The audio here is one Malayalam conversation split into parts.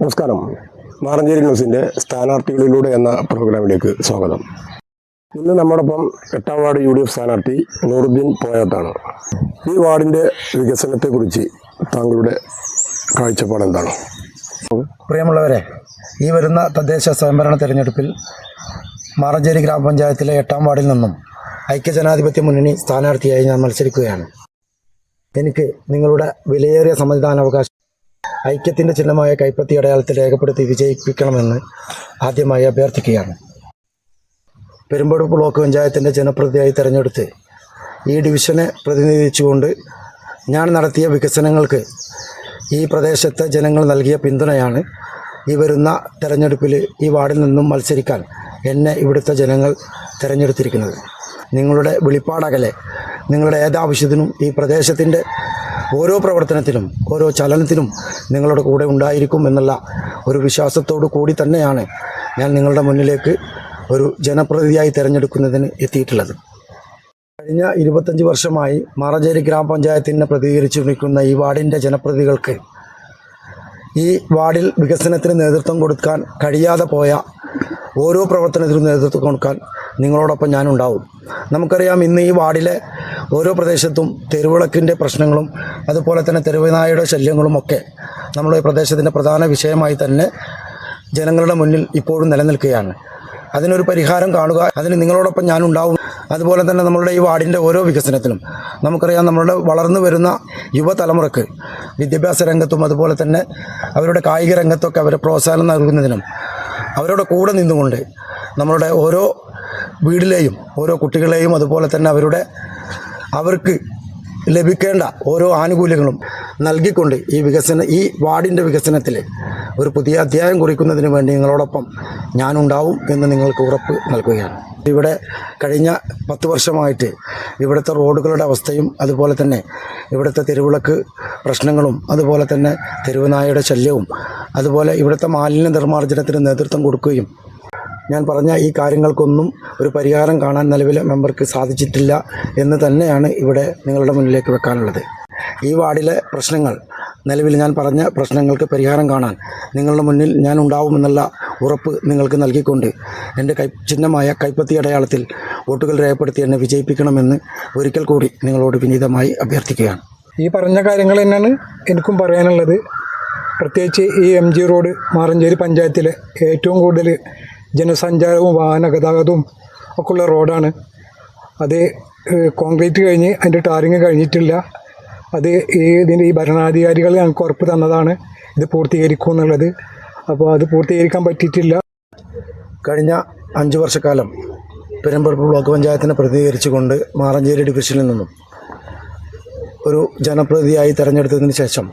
നമസ്കാരം. മാറഞ്ചേരി ന്യൂസിന്റെ സ്ഥാനാർത്ഥികളിലൂടെ എന്ന പ്രോഗ്രാമിലേക്ക് സ്വാഗതം. ഇന്ന് നമ്മോടൊപ്പം എട്ടാം വാർഡ് യു ഡി എഫ് സ്ഥാനാർത്ഥി നൂറുദ്ദീൻ പോയത്താണ്. ഈ വാർഡിന്റെ വികസനത്തെക്കുറിച്ച് താങ്കളുടെ കാഴ്ചപ്പാട് എന്താണ്? പ്രിയമുള്ളവരെ ഈ വരുന്ന തദ്ദേശ സ്വയംഭരണ തെരഞ്ഞെടുപ്പിൽ മാറഞ്ചേരി ഗ്രാമപഞ്ചായത്തിലെ എട്ടാം വാർഡിൽ നിന്നും ഐക്യജനാധിപത്യ മുന്നണി സ്ഥാനാർത്ഥിയായി ഞാൻ മത്സരിക്കുകയാണ്. എനിക്ക് നിങ്ങളുടെ വിലയേറിയ സമ്മതിദാനാവകാശം ഐക്യത്തിന്റെ ചിഹ്നമായ കൈപ്പത്തി അടയാളത്തിൽ രേഖപ്പെടുത്തി വിജയിപ്പിക്കണമെന്ന് ആദ്യമായി അഭ്യർത്ഥിക്കുകയാണ്. പെരുമ്പട ബ്ലോക്ക് പഞ്ചായത്തിന്റെ ജനപ്രതിനിധിയായി തിരഞ്ഞെടുത്ത് ഈ ഡിവിഷനെ പ്രതിനിധീകരിച്ചുകൊണ്ട് ഞാൻ നടത്തിയ വികസനങ്ങൾക്ക് ഈ പ്രദേശത്തെ ജനങ്ങൾ നൽകിയ പിന്തുണയാണ് ഈ വരുന്ന തെരഞ്ഞെടുപ്പിൽ ഈ വാർഡിൽ നിന്നും മത്സരിക്കാൻ എന്നെ ഇവിടുത്തെ ജനങ്ങൾ തിരഞ്ഞെടുത്തിരിക്കുന്നത്. നിങ്ങളുടെ വെളിപ്പാടകലെ നിങ്ങളുടെ ഏതാവശ്യത്തിനും ഈ പ്രദേശത്തിന്റെ ഓരോ പ്രവർത്തനത്തിലും ഓരോ ചലനത്തിലും നിങ്ങളുടെ കൂടെ ഉണ്ടായിരിക്കും എന്നുള്ള ഒരു വിശ്വാസത്തോടു കൂടി തന്നെയാണ് ഞാൻ നിങ്ങളുടെ മുന്നിലേക്ക് ഒരു ജനപ്രതിനിധിയായി തിരഞ്ഞെടുക്കുന്നതിന് എത്തിയിട്ടുള്ളത്. കഴിഞ്ഞ ഇരുപത്തഞ്ച് വർഷമായി മാറഞ്ചേരി ഗ്രാമപഞ്ചായത്തിനെ പ്രതികരിച്ചു നിൽക്കുന്ന ഈ വാർഡിന്റെ ജനപ്രതിനിധികൾക്ക് ഈ വാർഡിൽ വികസനത്തിന് നേതൃത്വം കൊടുക്കാൻ കഴിയാതെ പോയ ഓരോ പ്രവർത്തനത്തിനും നേതൃത്വം കൊടുക്കാൻ നിങ്ങളോടൊപ്പം ഞാനുണ്ടാവും. നമുക്കറിയാം ഇന്ന് ഈ വാർഡിലെ ഓരോ പ്രദേശത്തും തെരുവിളക്കിന്റെ പ്രശ്നങ്ങളും അതുപോലെ തന്നെ തെരുവുനായയുടെ ശല്യങ്ങളും ഒക്കെ നമ്മുടെ പ്രദേശത്തിന്റെ പ്രധാന വിഷയമായി തന്നെ ജനങ്ങളുടെ മുന്നിൽ ഇപ്പോഴും നിലനിൽക്കുകയാണ്. അതിനൊരു പരിഹാരം കാണുക അതിന് നിങ്ങളോടൊപ്പം ഞാനുണ്ടാവും അതുപോലെ തന്നെ നമ്മളുടെ ഈ വാർഡിന്റെ ഓരോ വികസനത്തിലും നമുക്കറിയാം നമ്മളുടെ വളർന്നു വരുന്ന യുവതലമുറക്ക് വിദ്യാഭ്യാസ രംഗത്തും അതുപോലെ തന്നെ അവരുടെ കായിക രംഗത്തൊക്കെ അവരെ പ്രോത്സാഹനം നൽകുന്നതിനും അവരുടെ കൂടെ നിന്നുകൊണ്ട് നമ്മളുടെ ഓരോ വീടിലെയും ഓരോ കുട്ടികളെയും അതുപോലെ തന്നെ അവരുടെ അവർക്ക് ലഭിക്കേണ്ട ഓരോ ആനുകൂല്യങ്ങളും നൽകിക്കൊണ്ട് ഈ വികസന ഈ വാർഡിന്റെ വികസനത്തിൽ ഒരു പുതിയ അധ്യായം കുറിക്കുന്നതിന് വേണ്ടി നിങ്ങളോടൊപ്പം ഞാനുണ്ടാവും എന്ന് നിങ്ങൾക്ക് ഉറപ്പ് നൽകുകയാണ്. ഇവിടെ കഴിഞ്ഞ പത്ത് വർഷമായിട്ട് ഇവിടുത്തെ റോഡുകളുടെ അവസ്ഥയും അതുപോലെ തന്നെ ഇവിടുത്തെ തെരുവിളക്ക് പ്രശ്നങ്ങളും അതുപോലെ തന്നെ തെരുവുനായയുടെ ശല്യവും അതുപോലെ ഇവിടുത്തെ മാലിന്യ നിർമ്മാർജനത്തിന് നേതൃത്വം കൊടുക്കുകയും ഞാൻ പറഞ്ഞ ഈ കാര്യങ്ങൾക്കൊന്നും ഒരു പരിഹാരം കാണാൻ നിലവിലെ മെമ്പർക്ക് സാധിച്ചിട്ടില്ല എന്ന് തന്നെയാണ് ഇവിടെ നിങ്ങളുടെ മുന്നിലേക്ക് വെക്കാനുള്ളത്. ഈ വാർഡിലെ പ്രശ്നങ്ങൾ നിലവിൽ ഞാൻ പറഞ്ഞ പ്രശ്നങ്ങൾക്ക് പരിഹാരം കാണാൻ നിങ്ങളുടെ മുന്നിൽ ഞാൻ ഉണ്ടാവുമെന്നുള്ള ഉറപ്പ് നിങ്ങൾക്ക് നൽകിക്കൊണ്ട് എന്റെ കൈ ചിഹ്നമായ കൈപ്പത്തി അടയാളത്തിൽ വോട്ടുകൾ രേഖപ്പെടുത്തി എന്നെ വിജയിപ്പിക്കണമെന്ന് ഒരിക്കൽ കൂടി നിങ്ങളോട് വിനീതമായി അഭ്യർത്ഥിക്കുകയാണ്. ഈ പറഞ്ഞ കാര്യങ്ങൾ തന്നെയാണ് എനിക്കും പറയാനുള്ളത്. പ്രത്യേകിച്ച് ഈ എം ജി റോഡ് മാറഞ്ചേരി പഞ്ചായത്തിലെ ഏറ്റവും കൂടുതൽ ജനസഞ്ചാരവും വാഹന ഗതാഗതവും ഒക്കെ ഉള്ള റോഡാണ്. അത് കോൺക്രീറ്റ് കഴിഞ്ഞ് അതിന്റെ ടാറിങ് കഴിഞ്ഞിട്ടില്ല. അത് ഈ ഇതിന്റെ ഈ ഭരണാധികാരികൾ ഞങ്ങൾക്ക് ഉറപ്പ് തന്നതാണ്. ഇത് പൂർത്തീകരിക്കും എന്നുള്ളത്. അപ്പോൾ അത് പൂർത്തീകരിക്കാൻ പറ്റിയിട്ടില്ല. കഴിഞ്ഞ അഞ്ച് വർഷക്കാലം പെരുമ്പറപ്പ് ബ്ലോക്ക് പഞ്ചായത്തിനെ പ്രതിനിധീകരിച്ചുകൊണ്ട് മാറഞ്ചേരി ഡിവിഷനിൽ നിന്നും ഒരു ജനപ്രതിനിധിയായി തെരഞ്ഞെടുത്തതിന് ശേഷം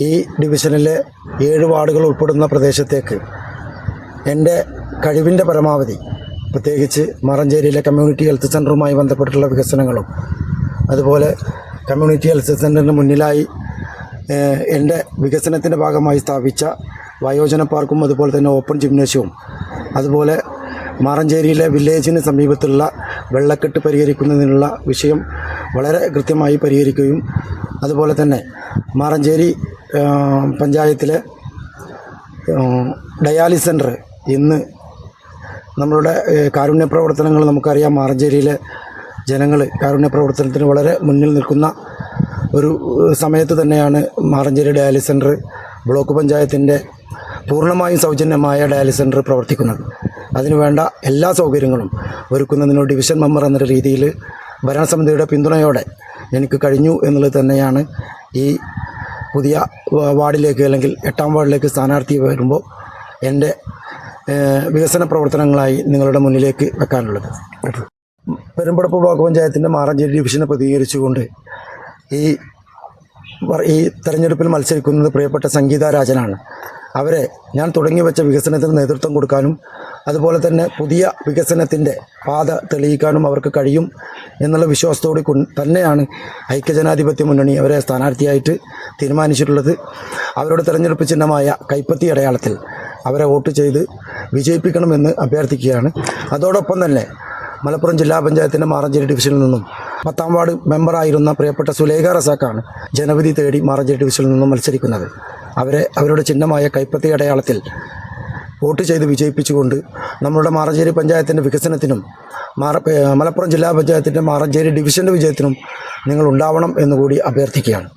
ഈ ഡിവിഷനിലെ ഏഴ് വാർഡുകൾ ഉൾപ്പെടുന്ന പ്രദേശത്തേക്ക് എന്റെ കഴിവിന്റെ പരമാവധി പ്രത്യേകിച്ച് മറഞ്ചേരിയിലെ കമ്മ്യൂണിറ്റി ഹെൽത്ത് സെന്ററുമായി ബന്ധപ്പെട്ടുള്ള വികസനങ്ങളും. അതുപോലെ കമ്മ്യൂണിറ്റി ഹെൽത്ത് സെന്ററിന് മുന്നിലായി എന്റെ വികസനത്തിന്റെ ഭാഗമായി സ്ഥാപിച്ച വയോജന പാർക്കും അതുപോലെ തന്നെ ഓപ്പൺ ജിംനേഷ്യവും അതുപോലെ മാറഞ്ചേരിയിലെ വില്ലേജിന് സമീപത്തുള്ള വെള്ളക്കെട്ട് പരിഹരിക്കുന്നതിനുള്ള വിഷയം വളരെ കൃത്യമായി പരിഹരിക്കുകയും അതുപോലെ തന്നെ മാറഞ്ചേരി പഞ്ചായത്തിലെ ഡയാലിസ് സെന്റർ ഇന്ന് നമ്മളുടെ കാരുണ്യ പ്രവർത്തനങ്ങൾ നമുക്കറിയാം. മാറഞ്ചേരിയിലെ ജനങ്ങൾ കാരുണ്യ പ്രവർത്തനത്തിന് വളരെ മുന്നിൽ നിൽക്കുന്ന ഒരു സമയത്ത് തന്നെയാണ് മാറഞ്ചേരി ഡയാലിസ് സെന്റർ ബ്ലോക്ക് പഞ്ചായത്തിന്റെ പൂർണമായും സൗജന്യമായ ഡയാലിസ് സെന്റർ പ്രവർത്തിക്കുന്നത്. അതിനുവേണ്ട എല്ലാ സൗകര്യങ്ങളും ഒരുക്കുന്നതിന് ഡിവിഷൻ മെമ്പർ എന്ന രീതിയിൽ ഭരണസമിതിയുടെ പിന്തുണയോടെ എനിക്ക് കഴിഞ്ഞു എന്നുള്ളത് തന്നെയാണ് ഈ പുതിയ വാർഡിലേക്ക് അല്ലെങ്കിൽ എട്ടാം വാർഡിലേക്ക് സ്ഥാനാർത്ഥി വരുമ്പോൾ എന്റെ വികസന പ്രവർത്തനങ്ങളായി നിങ്ങളുടെ മുന്നിലേക്ക് വെക്കാനുള്ളത്. പെരുമ്പടപ്പ് ബ്ലോക്ക് പഞ്ചായത്തിന്റെ മാറഞ്ചേരി ഡിവിഷനെ പ്രതികരിച്ചുകൊണ്ട് ഈ ഈ തെരഞ്ഞെടുപ്പിൽ മത്സരിക്കുന്നത് പ്രിയപ്പെട്ട സംഗീത രാജനാണ്. അവരെ ഞാൻ തുടങ്ങി വെച്ച വികസനത്തിന് നേതൃത്വം കൊടുക്കാനും അതുപോലെ തന്നെ പുതിയ വികസനത്തിന്റെ പാത തെളിയിക്കാനും അവർക്ക് കഴിയും എന്നുള്ള വിശ്വാസത്തോടെ തന്നെയാണ് ഐക്യജനാധിപത്യ മുന്നണി അവരെ സ്ഥാനാർത്ഥിയായിട്ട് തീരുമാനിച്ചിട്ടുള്ളത്. അവരുടെ തെരഞ്ഞെടുപ്പ് ചിഹ്നമായ കൈപ്പത്തി അടയാളത്തിൽ അവരെ വോട്ട് ചെയ്ത് വിജയിപ്പിക്കണമെന്ന് അഭ്യർത്ഥിക്കുകയാണ്. അതോടൊപ്പം തന്നെ മലപ്പുറം ജില്ലാ പഞ്ചായത്തിന്റെ മാറഞ്ചേരി ഡിവിഷനിൽ നിന്നും പത്താം വാർഡ് മെമ്പറായിരുന്ന പ്രിയപ്പെട്ട സുലേഖ റസാക്കാണ് ജനവിധി തേടി മാറഞ്ചേരി ഡിവിഷനിൽ നിന്നും മത്സരിക്കുന്നത്. അവരെ അവരുടെ ചിഹ്നമായ കൈപ്പത്തി അടയാളത്തിൽ വോട്ട് ചെയ്ത് വിജയിപ്പിച്ചുകൊണ്ട് നമ്മളുടെ മാറഞ്ചേരി പഞ്ചായത്തിന്റെ വികസനത്തിനും മാറ മലപ്പുറം ജില്ലാ പഞ്ചായത്തിന്റെ മാറഞ്ചേരി ഡിവിഷന്റെ വിജയത്തിനും നിങ്ങൾ ഉണ്ടാവണം എന്നുകൂടി അഭ്യർത്ഥിക്കുകയാണ്.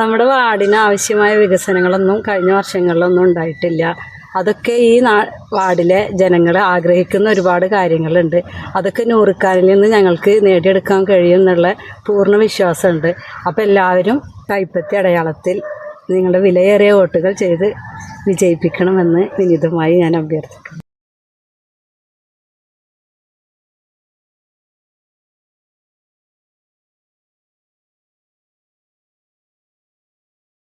നമ്മുടെ വാർഡിന് ആവശ്യമായ വികസനങ്ങളൊന്നും കഴിഞ്ഞ വർഷങ്ങളിലൊന്നും ഉണ്ടായിട്ടില്ല. അതൊക്കെ ഈ നാ വാർഡിലെ ജനങ്ങൾ ആഗ്രഹിക്കുന്ന ഒരുപാട് കാര്യങ്ങളുണ്ട്. അതൊക്കെ നൂറുക്കാനിൽ നിന്ന് ഞങ്ങൾക്ക് നേടിയെടുക്കാൻ കഴിയും എന്നുള്ള പൂർണ വിശ്വാസമുണ്ട്. അപ്പോൾ എല്ലാവരും കൈപ്പത്തി അടയാളത്തിൽ നിങ്ങളുടെ വിലയേറിയ വോട്ടുകൾ ചെയ്ത് വിജയിപ്പിക്കണമെന്ന് വിനീതമായി ഞാൻ അഭ്യർത്ഥിക്കുന്നു.